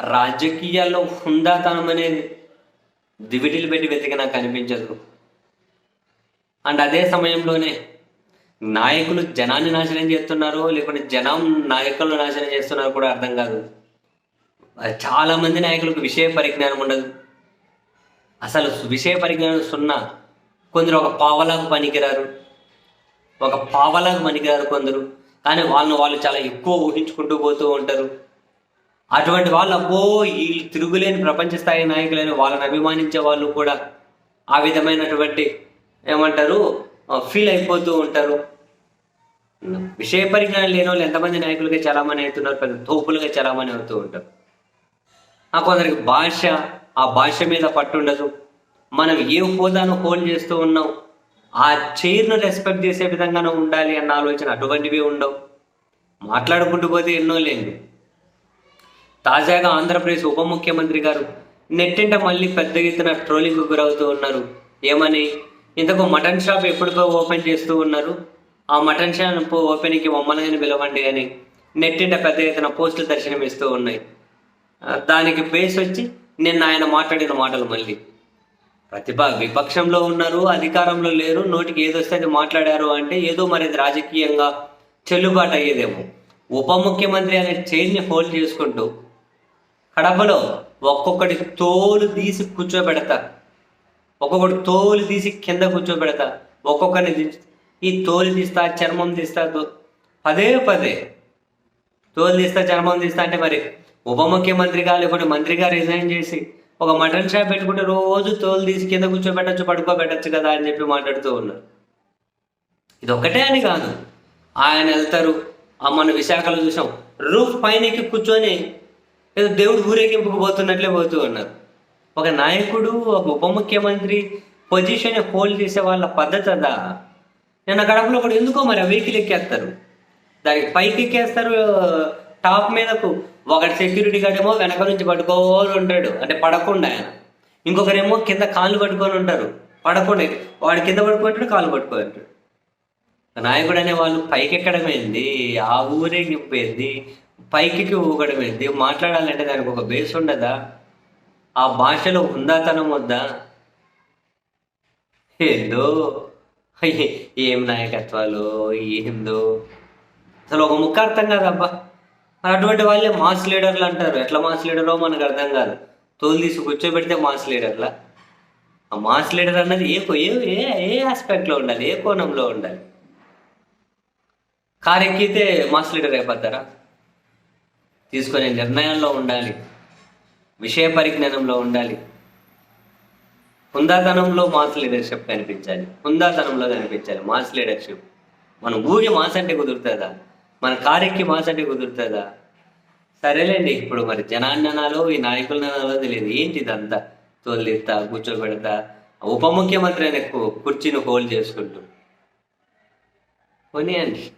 రాజకీయాల్లో హుందాతనం అనేది దివిటీలు పెట్టి వెతికి నాకు కనిపించదు. అండ్ అదే సమయంలోనే నాయకులు జనాన్ని నాశనం చేస్తున్నారు లేకుంటే జనం నాయకులను నాశనం చేస్తున్నారు కూడా అర్థం కాదు. చాలా మంది నాయకులకు విషయ పరిజ్ఞానం ఉండదు. అసలు విషయ పరిజ్ఞానం సున్నా కొందరు ఒక పావలాకు పనికిరారు. ఒక పావలాకు పనికిరారు కొందరు. కానీ వాళ్ళని వాళ్ళు చాలా ఎక్కువ ఊహించుకుంటూ పోతూ ఉంటారు. అటువంటి వాళ్ళు అబ్బో ఈ తిరుగులేని ప్రపంచ స్థాయి నాయకులని వాళ్ళని అభిమానించే వాళ్ళు కూడా ఆ విధమైనటువంటి ఏమంటారు ఫీల్ అయిపోతూ ఉంటారు. విషయ పరిజ్ఞానం లేని వాళ్ళు ఎంతమంది నాయకులుగా చాలామంది అవుతున్నారు పెద్ద తోపులుగా చాలామంది అవుతూ ఉంటారు. ఆ కొందరికి భాష ఆ భాష మీద పట్టు ఉండదు. మనం ఏ హోదాను హోల్డ్ చేస్తూ ఉన్నాం ఆ చైర్ను రెస్పెక్ట్ చేసే విధంగానే ఉండాలి అన్న ఆలోచన అటువంటివి ఉండవు. మాట్లాడుకుంటూ పోతే ఎన్నో లేని తాజాగా ఆంధ్రప్రదేశ్ ఉప ముఖ్యమంత్రి గారు నెట్టింట మళ్ళీ పెద్ద ఎత్తున ట్రోలింగ్ గురవుతూ ఉన్నారు. ఏమని? ఇంతకు మటన్ షాప్ ఎప్పుడుకో ఓపెన్ చేస్తూ ఉన్నారు? ఆ మటన్ షాప్ ఓపెనింగ్కి మమ్మల్ని పిలవండి అని నెట్టింట పెద్ద ఎత్తున పోస్టులు దర్శనమిస్తూ ఉన్నాయి. దానికి బేస్ వచ్చి నిన్న ఆయన మాట్లాడిన మాటలు మళ్ళీ. ప్రతిభ విపక్షంలో ఉన్నారు అధికారంలో లేరు నోటికి ఏదొస్తే అది మాట్లాడారు అంటే ఏదో మరి రాజకీయంగా చెల్లుబాటు అయ్యేదేమో. ఉప ముఖ్యమంత్రి అనే చైర్ని హోల్డ్ చేసుకుంటూ కడపలో ఒక్కొక్కటి తోలు తీసి కూర్చోబెడతా. ఒక్కొక్కటి తోలు తీసి కింద కూర్చోబెడతా. ఒక్కొక్కరిని ఈ తోలు తీస్తా చర్మం తీస్తా పదే పదే. తోలు తీస్తా చర్మం తీస్తా అంటే మరి ఉప ముఖ్యమంత్రిగా లేకుంటే మంత్రిగా రిజైన్ చేసి ఒక మటన్ షాప్ పెట్టుకుంటే రోజు తోలు తీసి కింద కూర్చోబెట్టచ్చు పడుకోబెట్టచ్చు కదా అని చెప్పి మాట్లాడుతూ ఉన్నారు. ఇది ఒకటే అని కాదు. ఆయన వెళ్తారు. ఆ మన విశాఖలో చూసాం. రూఫ్ పైన కూర్చొని ఏదో దేవుడు ఊరేగింపుకు పోతున్నట్లే పోతూ ఉన్నారు. ఒక నాయకుడు ఒక ఉప ముఖ్యమంత్రి పొజిషన్ హోల్డ్ చేసే వాళ్ళ పద్ధతి అదా? నిన్న గడపలో కూడా ఎందుకో మరి వెహికల్ ఎక్కేస్తారు? దానికి పైకి ఎక్కేస్తారు టాప్ మీదకు. ఒకటి సెక్యూరిటీ గార్డ్ ఏమో వెనక నుంచి పట్టుకోని ఉంటాడు. అంటే పడకుండా ఆయన. ఇంకొకరేమో కింద కాళ్ళు పట్టుకొని ఉంటారు. పడకుండా. వాడు కింద పడుకుంటాడు కాళ్ళు పట్టుకొని ఉంటాడు. నాయకుడు అనే వాళ్ళు పైకి ఎక్కడమైంది ఆ ఊరే నింపేది పైకి ఊగడమైంది మాట్లాడాలంటే దానికి ఒక బేస్ ఉండదా? ఆ భాషలో ఉందాతనం వద్దా? ఏందో? ఏం నాయకత్వాలు? ఏందో? అసలు ఒక ముక్క అర్థం కాదబ్బా. మరి అటువంటి వాళ్ళే మాస్ లీడర్లు అంటారు. ఎట్లా మాస్ లీడరో మనకు అర్థం కాదు. తోలు తీసి కూర్చోబెడితే మాస్ లీడర్లా ఆ మాస్ లీడర్ అన్నది ఏ కో- ఏ ఏ ఏ ఆస్పెక్ట్లో ఉండాలి? ఏ కోణంలో ఉండాలి? కారు ఎక్కితే మాస్ లీడర్ అయిపోతారా? తీసుకునే నిర్ణయంలో ఉండాలి. విషయ పరిజ్ఞానంలో ఉండాలి. హుందాతనంలో మాస్ లీడర్షిప్ కనిపించాలి. హుందాతనంలో కనిపించాలి. Mass leadership. మనం ఊరి మాస్ అంటే కుదురుతుందా? మన కారెక్కి మాస్ అంటే కుదురుతుందా? సరేలేండి ఇప్పుడు మరి జనాన్ననాలో ఈ నాయకుల ననాలో తెలియదు. ఏంటి ఇదంతా? తోలిస్తా కూర్చోబెడతా. ఉప ముఖ్యమంత్రి అనే కుర్చీని హోల్డ్ చేసుకుంటూ. పోనీయండి.